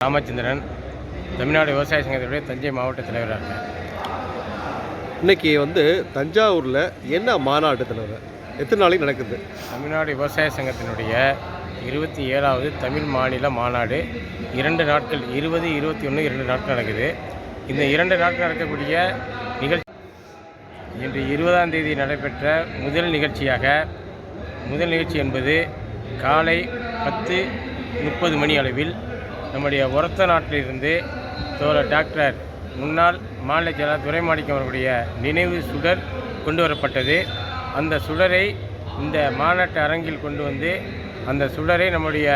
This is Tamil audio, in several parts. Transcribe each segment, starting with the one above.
ராமச்சந்திரன் தமிழ்நாடு விவசாய சங்கத்தினுடைய தஞ்சை மாவட்ட தலைவராக இருக்கேன் இன்னைக்கு வந்து தஞ்சாவூரில் என்ன மாநாடு தலைவர்? எத்தனை நாளைக்கு நடக்குது? தமிழ்நாடு விவசாய சங்கத்தினுடைய இருபத்தி ஏழாவது தமிழ் மாநில மாநாடு இரண்டு நாட்கள் இருபது இருபத்தி ஒன்று இரண்டு நாட்கள் நடக்குது. இந்த இரண்டு நாட்கள் நடக்கக்கூடிய நிகழ்ச்சி இன்று இருபதாம் தேதி நடைபெற்ற முதல் நிகழ்ச்சியாக முதல் நிகழ்ச்சி என்பது காலை பத்து முப்பது மணி அளவில் நம்முடைய ஒரத்த நாட்டிலிருந்து தோழர் டாக்டர் முன்னாள் மாநில செயலாளர் துரைமாணிக்கம் அவர்களுடைய நினைவு சுடர் கொண்டு வரப்பட்டது. அந்த சுடரை இந்த மாநாட்டு அரங்கில் கொண்டு வந்து அந்த சுடரை நம்முடைய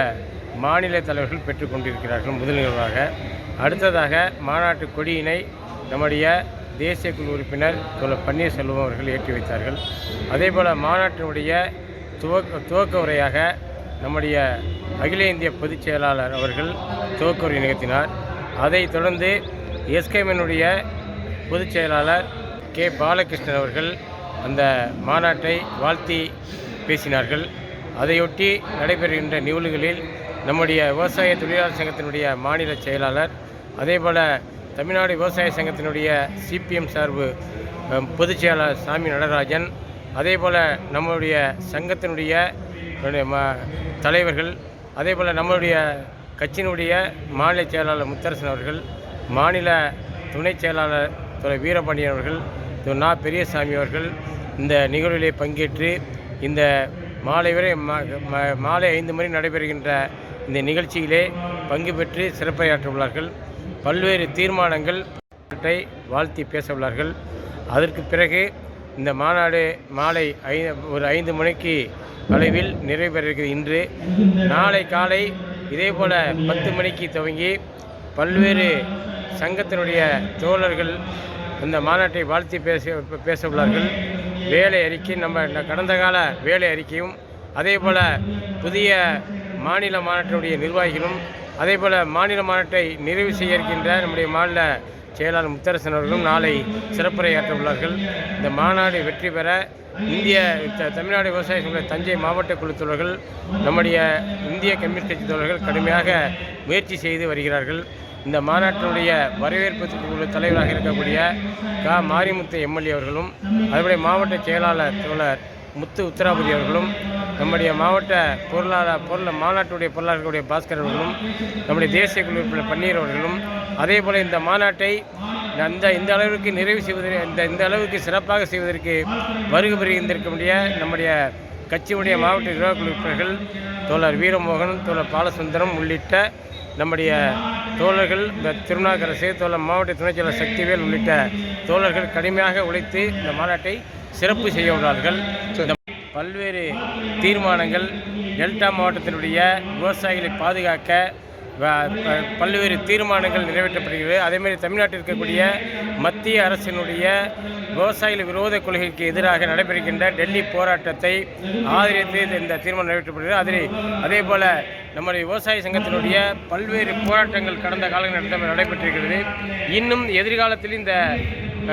மாநில தலைவர்கள் பெற்றுக்கொண்டிருக்கிறார்கள் முதல் நிகழ்வாக அடுத்ததாக மாநாட்டு கொடியினை நம்முடைய தேசிய குழு உறுப்பினர் தோழர் பன்னீர்செல்வம் அவர்கள் ஏற்றி வைத்தார்கள். அதேபோல் மாநாட்டினுடைய துவக்க துவக்க உரையாக நம்முடைய அகில இந்திய பொதுச் செயலாளர் அவர்கள் துவக்கூறி நிகழ்த்தினார். அதைத் தொடர்ந்து எஸ்கேமனுடைய பொதுச் செயலாளர் கே. பாலகிருஷ்ணன் அவர்கள் அந்த மாநாட்டை வாழ்த்தி பேசினார்கள். அதையொட்டி நடைபெறுகின்ற நிகழ்வுகளில் நம்முடைய விவசாய தொழிலாளர் சங்கத்தினுடைய மாநில செயலாளர் அதேபோல் தமிழ்நாடு விவசாய சங்கத்தினுடைய சிபிஎம் சார்பு பொதுச் செயலாளர் சாமி நடராஜன் அதேபோல் நம்முடைய சங்கத்தினுடைய தலைவர்கள் அதே போல் நம்மளுடைய கட்சியினுடைய மாநில செயலாளர் முத்தரசன் அவர்கள் மாநில துணை செயலாளர் துறை வீரபாண்டியன் அவர்கள் திரு நா. பெரியசாமி அவர்கள் இந்த நிகழ்விலே பங்கேற்று இந்த மாலை வரை ம- மாலை ஐந்து மணி நடைபெறுகின்ற இந்த நிகழ்ச்சியிலே பங்கு பெற்று சிறப்புரையாற்ற உள்ளார்கள் பல்வேறு தீர்மானங்கள் வாழ்த்தி பேச உள்ளார்கள். அதற்கு பிறகு இந்த மாநாடு மாலை ஐ ஒரு ஐந்து மணிக்கு அளவில் நிறைவு இன்று நாளை காலை இதே போல் பத்து மணிக்கு துவங்கி பல்வேறு சங்கத்தினுடைய தோழர்கள் இந்த மாநாட்டை வாழ்த்தி பேச பேச உள்ளார்கள் வேலை அறிக்கை நம்ம கடந்த கால வேலை அறிக்கையும் அதே போல் புதிய மாநில மாநாட்டினுடைய நிர்வாகிகளும் அதே போல் மாநில மாநாட்டை நிறைவு செய்ய இருக்கின்ற நம்முடைய மாநில செயலாளர் முத்தரசன் அவர்களும் நாளை சிறப்புரையாற்ற உள்ளார்கள் இந்த மாநாடு வெற்றி பெற இந்திய த- தமிழ்நாடு விவசாய சங்க தஞ்சை மாவட்ட குழு தோழர்கள் நம்முடைய இந்திய கம்யூனிஸ்ட் கட்சி தோழர்கள் கடுமையாக முயற்சி செய்து வருகிறார்கள். இந்த மாநாட்டினுடைய வரவேற்புக்குள்ள தலைவராக இருக்கக்கூடிய கா. மாரிமுத்து எம்எல்ஏ அவர்களும் அதுபோல மாவட்ட செயலாளர் தோழர் முத்து உத்தராபதி அவர்களும் நம்முடைய மாவட்ட பொருளாதார பொருள் மாநாட்டுடைய பொருளாளர்களுடைய பாஸ்கர் அவர்களும் நம்முடைய தேசிய குழு உறுப்பினர் பன்னீர் அவர்களும் அதே போல் இந்த மாநாட்டை அந்த இந்த அளவிற்கு நிறைவு செய்வதற்கு இந்த இந்த அளவுக்கு சிறப்பாக செய்வதற்கு வருகை புரிந்திருக்கக்கூடிய நம்முடைய கட்சியுடைய மாவட்ட நிர்வாக உறுப்பினர்கள் தோழர் வீரமோகன் தோழர் பாலசுந்தரம் உள்ளிட்ட நம்முடைய தோழர்கள் இந்த திருநாகரசு தோழர் மாவட்ட துணைச் செயலர் சக்திவேல் உள்ளிட்ட தோழர்கள் கடுமையாக உழைத்து இந்த மாநாட்டை சிறப்பு செய்ய உள்ளார்கள். பல்வேறு தீர்மானங்கள் டெல்டா மாவட்டத்தினுடைய விவசாயிகளை பாதுகாக்க பல்வேறு தீர்மானங்கள் நிறைவேற்றப்படுகிறது. அதேமாதிரி தமிழ்நாட்டில் இருக்கக்கூடிய மத்திய அரசினுடைய விவசாயிகள் விரோத கொள்கைக்கு எதிராக நடைபெறுகின்ற டெல்லி போராட்டத்தை ஆதரித்து இந்த- தீர்மானம் நிறைவேற்றப்படுகிறது. அதில் அதே போல் நம்முடைய விவசாய சங்கத்தினுடைய பல்வேறு போராட்டங்கள் கடந்த காலங்களில் நடந்த நடைபெற்றிருக்கிறது. இன்னும் எதிர்காலத்தில் இந்த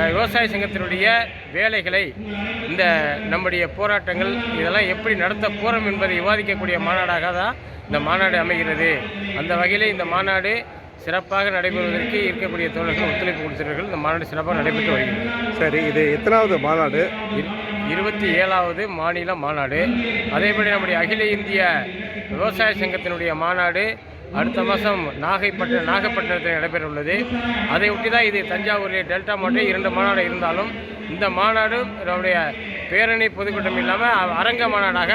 விவசாய சங்கத்தினுடைய வேலைகளை இந்த நம்முடைய போராட்டங்கள் இதெல்லாம் எப்படி நடத்த போகிறோம் என்பதை விவாதிக்கக்கூடிய மாநாடாக தான் இந்த மாநாடு அமைகிறது. அந்த வகையில் இந்த மாநாடு சிறப்பாக நடைபெறுவதற்கு இருக்கக்கூடிய தோழர்கள் ஒத்துழைப்பு கொடுத்தார்கள் இந்த மாநாடு சிறப்பாக நடைபெற்று வருகிறது. சரி இது எத்தனாவது மாநாடு? இரு- இருபத்தி ஏழாவது மாநில மாநாடு. அதேபடி நம்முடைய அகில இந்திய விவசாய சங்கத்தினுடைய மாநாடு அடுத்த மாதம் நாகைப்பட்ட நாகப்பட்டினத்தில் நடைபெற உள்ளது அதை ஒட்டி தான் இது தஞ்சாவூரில் டெல்டா மாவட்டம் இரண்டு மாநாடு இருந்தாலும் இந்த மாநாடு நம்முடைய பேரணி பொதுக்கூட்டம் இல்லாமல் அரங்க மாநாடாக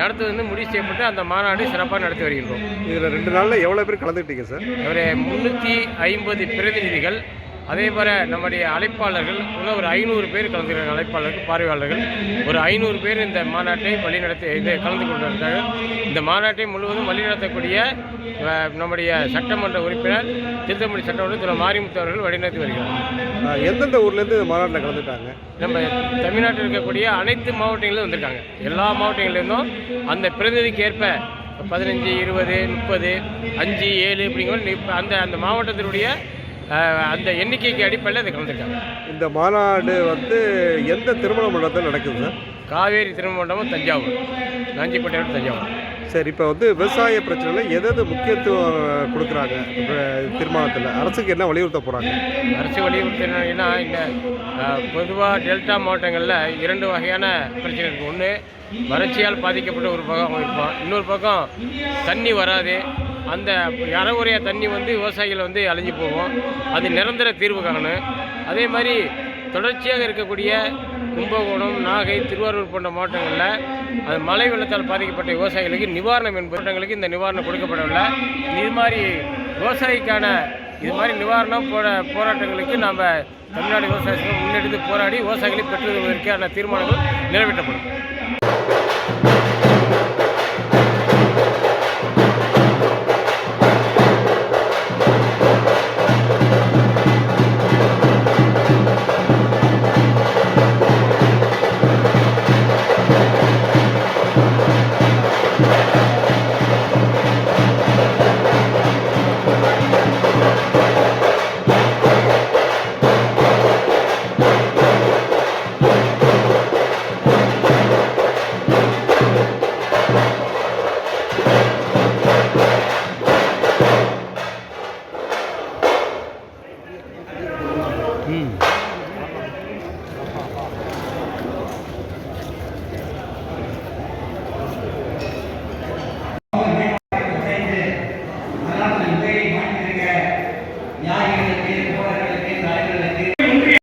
நடத்துவது வந்து முடிவு செய்யப்பட்டு அந்த மாநாடு சிறப்பாக நடத்தி வருகின்றோம். இதில் ரெண்டு நாளில் எவ்வளோ பேர் கலந்துக்கிட்டீங்க சார்? ஒரு முந்நூற்றி ஐம்பது பிரதிநிதிகள். அதே போல் நம்முடைய அழைப்பாளர்கள் இன்னும் ஒரு ஐநூறு பேர் கலந்துக்கிறாங்க அழைப்பாளர்கள் பார்வையாளர்கள் ஒரு ஐநூறு பேர் இந்த மாநாட்டை வழிநடத்தி இது கலந்து கொண்டிருக்கார்கள் இந்த மாநாட்டை முழுவதும் வழிநடத்தக்கூடிய நம்முடைய சட்டமன்ற உறுப்பினர் திருத்தமணி சட்டமன்ற திரு. மாரிமுத்து அவர்கள் வழிநடத்தி வருகிறார். எந்தெந்த ஊர்லேருந்து இந்த மாநாட்டில் கலந்துட்டாங்க? நம்ம தமிழ்நாட்டில் இருக்கக்கூடிய அனைத்து மாவட்டங்களிலும் வந்திருக்காங்க. எல்லா மாவட்டங்களிலிருந்தும் அந்த பிரதிநிதிக்கு ஏற்ப பதினஞ்சு இருபது முப்பது அஞ்சு ஏழு அப்படிங்கிற அந்த அந்த மாவட்டத்தினுடைய அந்த எண்ணிக்கைக்கு அடிப்படையில் அதை கலந்துருக்காங்க. இந்த மாநாடு வந்து எந்த திருமண மண்டபத்தில் நடக்குது சார்? காவேரி திருமண மண்டபம் தஞ்சாவூர். நாஞ்சிக்கோட்டையோட தஞ்சாவூர். சரி இப்போ வந்து விவசாய பிரச்சனையில் எது எது முக்கியத்துவம் கொடுக்குறாங்க? தீர்மானத்தில் அரசுக்கு என்ன வலியுறுத்த போகிறாங்க அரசு வலியுறுத்தினா இந்த பொதுவாக டெல்டா மாவட்டங்களில் இரண்டு வகையான பிரச்சனை இருக்குது ஒன்று வறட்சியால் பாதிக்கப்பட்ட ஒரு பக்கம் இருப்பான் இன்னொரு பக்கம் தண்ணி வராது. அந்த அறகுறைய தண்ணி வந்து விவசாயிகள் வந்து அழிஞ்சு போகும். அது நிரந்தர தீர்வு காணும் அதே மாதிரி தொடர்ச்சியாக இருக்கக்கூடிய கும்பகோணம் நாகை திருவாரூர் போன்ற மாவட்டங்களில் அது மழை வெள்ளத்தால் பாதிக்கப்பட்ட விவசாயிகளுக்கு நிவாரணம் என்பவர்களுக்கு இந்த நிவாரணம் கொடுக்கப்படவில்லை. இது மாதிரி விவசாயிக்கான இது மாதிரி நிவாரணம் போட போராட்டங்களுக்கு நாம் தமிழ்நாடு விவசாயிகள் முன்னெடுத்து போராடி விவசாயிகளை பெற்றுவதற்கான தீர்மானங்கள் நிறைவேற்றப்படும்.